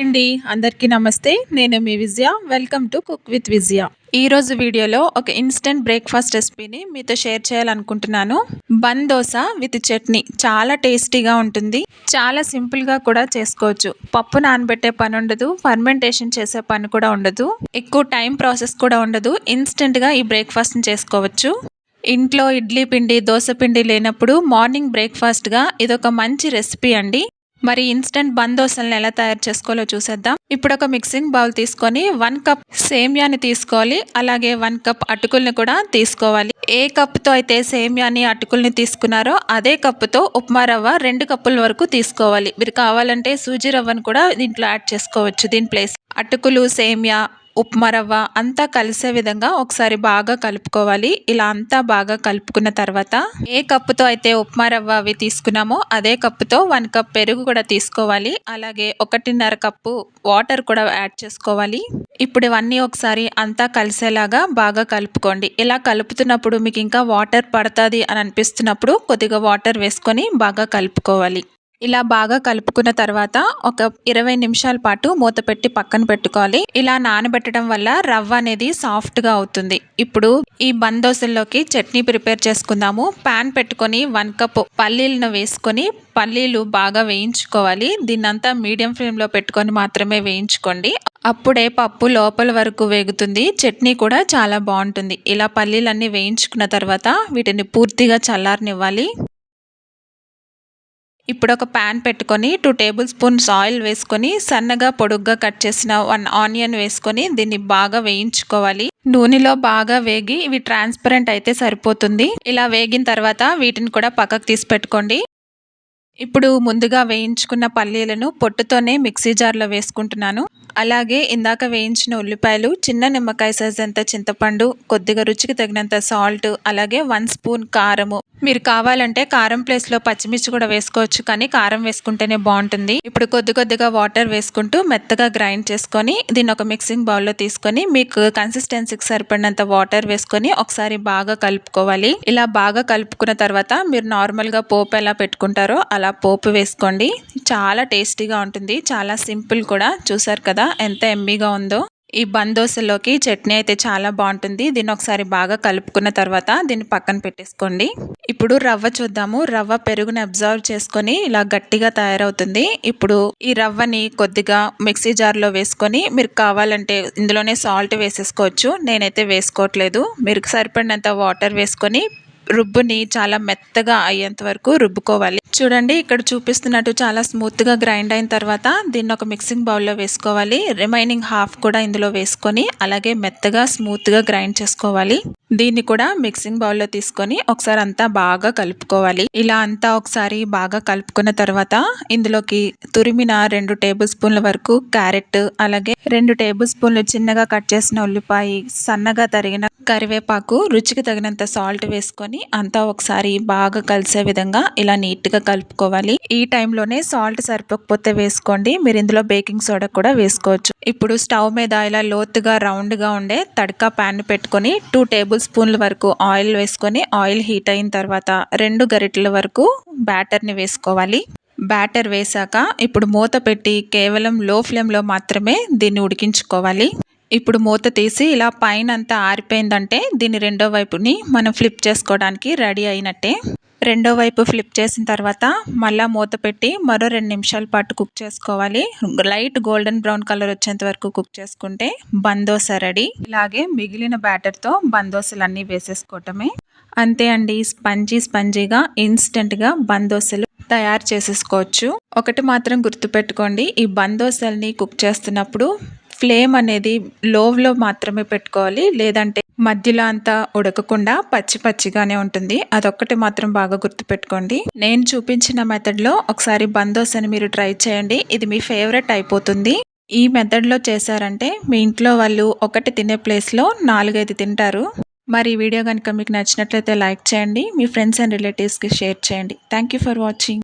అండి. అందరికీ నమస్తే. నేను మీ Vijaya. Welcome to cook with Vijaya ఈరోజు వీడియోలో ఒక ఇన్స్టెంట్ బ్రేక్ఫాస్ట్ రెసిపీని మీతో షేర్ చేయాలనుకుంటున్నాను. Bun dosa with chutney. చాలా టేస్టీగా ఉంటుంది. చాలా సింపుల్గా కూడా చేసుకోవచ్చు. పప్పు నానబెట్టే పని ఉండదు. ఫర్మెంటేషన్ చేసే పని కూడా ఉండదు. ఎక్కువ టైం ప్రాసెస్ కూడా ఉండదు. ఇన్స్టెంట్గా ఈ బ్రేక్ఫాస్ట్ని చేసుకోవచ్చు. ఇంట్లో ఇడ్లీ పిండి దోశ పిండి లేనప్పుడు మార్నింగ్ బ్రేక్ఫాస్ట్గా ఇదొక మంచి రెసిపీ అండి. మరి ఇన్స్టెంట్ బందోసల్ని ఎలా తయారు చేసుకోవాలో చూసేద్దాం. ఇప్పుడు ఒక మిక్సింగ్ బౌల్ తీసుకొని వన్ కప్ సేమియాని తీసుకోవాలి. అలాగే వన్ కప్ అటుకుల్ని కూడా తీసుకోవాలి. ఏ కప్తో అయితే సేమియాని అటుకుల్ని తీసుకున్నారో అదే కప్పుతో ఉప్మా రవ్వ రెండు కప్పుల వరకు తీసుకోవాలి. మీరు కావాలంటే సూజీ రవ్వను కూడా దీంట్లో యాడ్ చేసుకోవచ్చు దీని ప్లేస్ అటుకులు సేమియా ఉప్మా రవ్వ అంతా కలిసే విధంగా ఒకసారి బాగా కలుపుకోవాలి. ఇలా అంతా బాగా కలుపుకున్న తర్వాత ఏ కప్పుతో అయితే ఉప్మా రవ్వ అవి తీసుకున్నామో అదే కప్పుతో వన్ కప్ పెరుగు కూడా తీసుకోవాలి. అలాగే ఒకటిన్నర కప్పు వాటర్ కూడా యాడ్ చేసుకోవాలి. ఇప్పుడు ఇవన్నీ ఒకసారి అంతా కలిసేలాగా బాగా కలుపుకోండి. ఇలా కలుపుతున్నప్పుడు మీకు ఇంకా వాటర్ పడుతుంది అని అనిపిస్తున్నప్పుడు కొద్దిగా వాటర్ వేసుకొని బాగా కలుపుకోవాలి. ఇలా బాగా కలుపుకున్న తర్వాత ఒక ఇరవై నిమిషాల పాటు మూత పెట్టి పక్కన పెట్టుకోవాలి. ఇలా నానబెట్టడం వల్ల రవ్వ అనేది సాఫ్ట్గా అవుతుంది. ఇప్పుడు ఈ బందోసల్లోకి చట్నీ ప్రిపేర్ చేసుకుందాము. పాన్ పెట్టుకొని వన్ కప్ పల్లీలను వేసుకొని పల్లీలు బాగా వేయించుకోవాలి. దీన్నంతా మీడియం ఫ్లేమ్లో పెట్టుకొని మాత్రమే వేయించుకోండి. అప్పుడే పప్పు లోపల వరకు వేగుతుంది. చట్నీ కూడా చాలా బాగుంటుంది. ఇలా పల్లీలన్నీ వేయించుకున్న తర్వాత వీటిని పూర్తిగా చల్లారనివ్వాలి. ఇప్పుడు ఒక ప్యాన్ పెట్టుకొని టూ టేబుల్ స్పూన్స్ ఆయిల్ వేసుకొని సన్నగా పొడుగ్గా కట్ చేసిన వన్ ఆనియన్ వేసుకొని దీన్ని బాగా వేయించుకోవాలి. నూనెలో బాగా వేగి ఇవి ట్రాన్స్పరెంట్ అయితే సరిపోతుంది. ఇలా వేగిన తర్వాత వీటిని కూడా పక్కకు తీసి పెట్టుకోండి. ఇప్పుడు ముందుగా వేయించుకున్న పల్లీలను పొట్టుతోనే మిక్సీ జార్లో వేసుకుంటున్నాను. అలాగే ఇందాక వేయించిన ఉల్లిపాయలు చిన్న నిమ్మకాయ సైజ్ అంత చింతపండు కొద్దిగా రుచికి తగినంత సాల్ట్ అలాగే వన్ స్పూన్ కారము. మీరు కావాలంటే కారం ప్లేస్లో పచ్చిమిర్చి కూడా వేసుకోవచ్చు కానీ కారం వేసుకుంటేనే బాగుంటుంది. ఇప్పుడు కొద్ది కొద్దిగా వాటర్ వేసుకుంటూ మెత్తగా గ్రైండ్ చేసుకొని దీన్ని ఒక మిక్సింగ్ బౌల్లో తీసుకొని మీకు కన్సిస్టెన్సీకి సరిపడినంత వాటర్ వేసుకొని ఒకసారి బాగా కలుపుకోవాలి. ఇలా బాగా కలుపుకున్న తర్వాత మీరు నార్మల్గా పోపు ఎలా పెట్టుకుంటారో అలా పోపు వేసుకోండి. చాలా టేస్టీగా ఉంటుంది. చాలా సింపుల్ కూడా. చూసారు కదా ఎంత ఎమ్మీగా ఉందో. ఈ బందోసలోకి చట్నీ అయితే చాలా బాగుంటుంది. దీన్ని ఒకసారి బాగా కలుపుకున్న తర్వాత దీన్ని పక్కన పెట్టేసుకోండి. ఇప్పుడు రవ్వ చూద్దాము. రవ్వ పెరుగుని అబ్జర్వ్ చేసుకొని ఇలా గట్టిగా తయారవుతుంది. ఇప్పుడు ఈ రవ్వని కొద్దిగా మిక్సీ జార్లో వేసుకొని మీరు కావాలంటే ఇందులోనే సాల్ట్ వేసేసుకోవచ్చు. నేనైతే వేసుకోవట్లేదు. మీరు సరిపడినంత వాటర్ వేసుకొని రుబ్బుని చాలా మెత్తగా అయ్యేంత వరకు రుబ్బుకోవాలి. చూడండి ఇక్కడ చూపిస్తున్నట్టు చాలా స్మూత్గా గ్రైండ్ అయిన తర్వాత దీన్ని ఒక మిక్సింగ్ బౌల్లో వేసుకోవాలి. రిమైనింగ్ హాఫ్ కూడా ఇందులో వేసుకొని అలాగే మెత్తగా స్మూత్గా గ్రైండ్ చేసుకోవాలి. దీన్ని కూడా మిక్సింగ్ బౌల్లో తీసుకొని ఒకసారి అంతా బాగా కలుపుకోవాలి. ఇలా అంతా ఒకసారి బాగా కలుపుకున్న తర్వాత ఇందులోకి తురిమిన రెండు టేబుల్ స్పూన్ల వరకు క్యారెట్ అలాగే రెండు టేబుల్ స్పూన్లు చిన్నగా కట్ చేసిన ఉల్లిపాయ సన్నగా తరిగిన కరివేపాకు రుచికి తగినంత సాల్ట్ వేసుకొని అంతా ఒకసారి బాగా కలిసే విధంగా ఇలా నీట్గా కలుపుకోవాలి. ఈ టైంలోనే సాల్ట్ సరిపోకపోతే వేసుకోండి. మీరు ఇందులో బేకింగ్ సోడా కూడా వేసుకోవచ్చు. ఇప్పుడు స్టవ్ మీద ఇలా లోతుగా రౌండ్గా ఉండే తడకా ప్యాన్ పెట్టుకొని టూ టేబుల్ స్పూన్ల వరకు ఆయిల్ వేసుకొని ఆయిల్ హీట్ అయిన తర్వాత రెండు గరిటెల వరకు బ్యాటర్ని వేసుకోవాలి. బ్యాటర్ వేశాక ఇప్పుడు మూత పెట్టి కేవలం లో ఫ్లేమ్లో మాత్రమే దీన్ని ఉడికించుకోవాలి. ఇప్పుడు మూత తీసి ఇలా పైన అంతా ఆరిపోయిందంటే దీని రెండో వైపుని మనం ఫ్లిప్ చేసుకోవడానికి రెడీ అయినట్టే. రెండో వైపు ఫ్లిప్ చేసిన తర్వాత మళ్ళీ మూత పెట్టి మరో రెండు నిమిషాల పాటు కుక్ చేసుకోవాలి. లైట్ గోల్డెన్ బ్రౌన్ కలర్ వచ్చేంత వరకు కుక్ చేసుకుంటే బందోస రెడీ ఇలాగే మిగిలిన బ్యాటర్తో బందోసలు అన్నీ వేసేసుకోవటమే. అంతే అండి స్పంజీ స్పంజీగా ఇన్స్టెంట్గా బందోసలు తయారు చేసేసుకోవచ్చు. ఒకటి మాత్రం గుర్తుపెట్టుకోండి ఈ బందోసల్ని కుక్ చేస్తున్నప్పుడు ఫ్లేమ్ అనేది లోవ్లో మాత్రమే పెట్టుకోవాలి. లేదంటే మధ్యలో అంతా ఉడకకుండా పచ్చి పచ్చిగానే ఉంటుంది. అదొక్కటి మాత్రం బాగా గుర్తుపెట్టుకోండి. నేను చూపించిన మెథడ్లో ఒకసారి బందోస్ అని మీరు ట్రై చేయండి. ఇది మీ ఫేవరెట్ అయిపోతుంది. ఈ మెథడ్లో చేశారంటే మీ ఇంట్లో వాళ్ళు ఒకటి తినే ప్లేస్లో నాలుగైదు తింటారు. మరి ఈ వీడియో కనుక మీకు నచ్చినట్లయితే లైక్ చేయండి. మీ ఫ్రెండ్స్ అండ్ రిలేటివ్స్కి షేర్ చేయండి. Thank you for watching.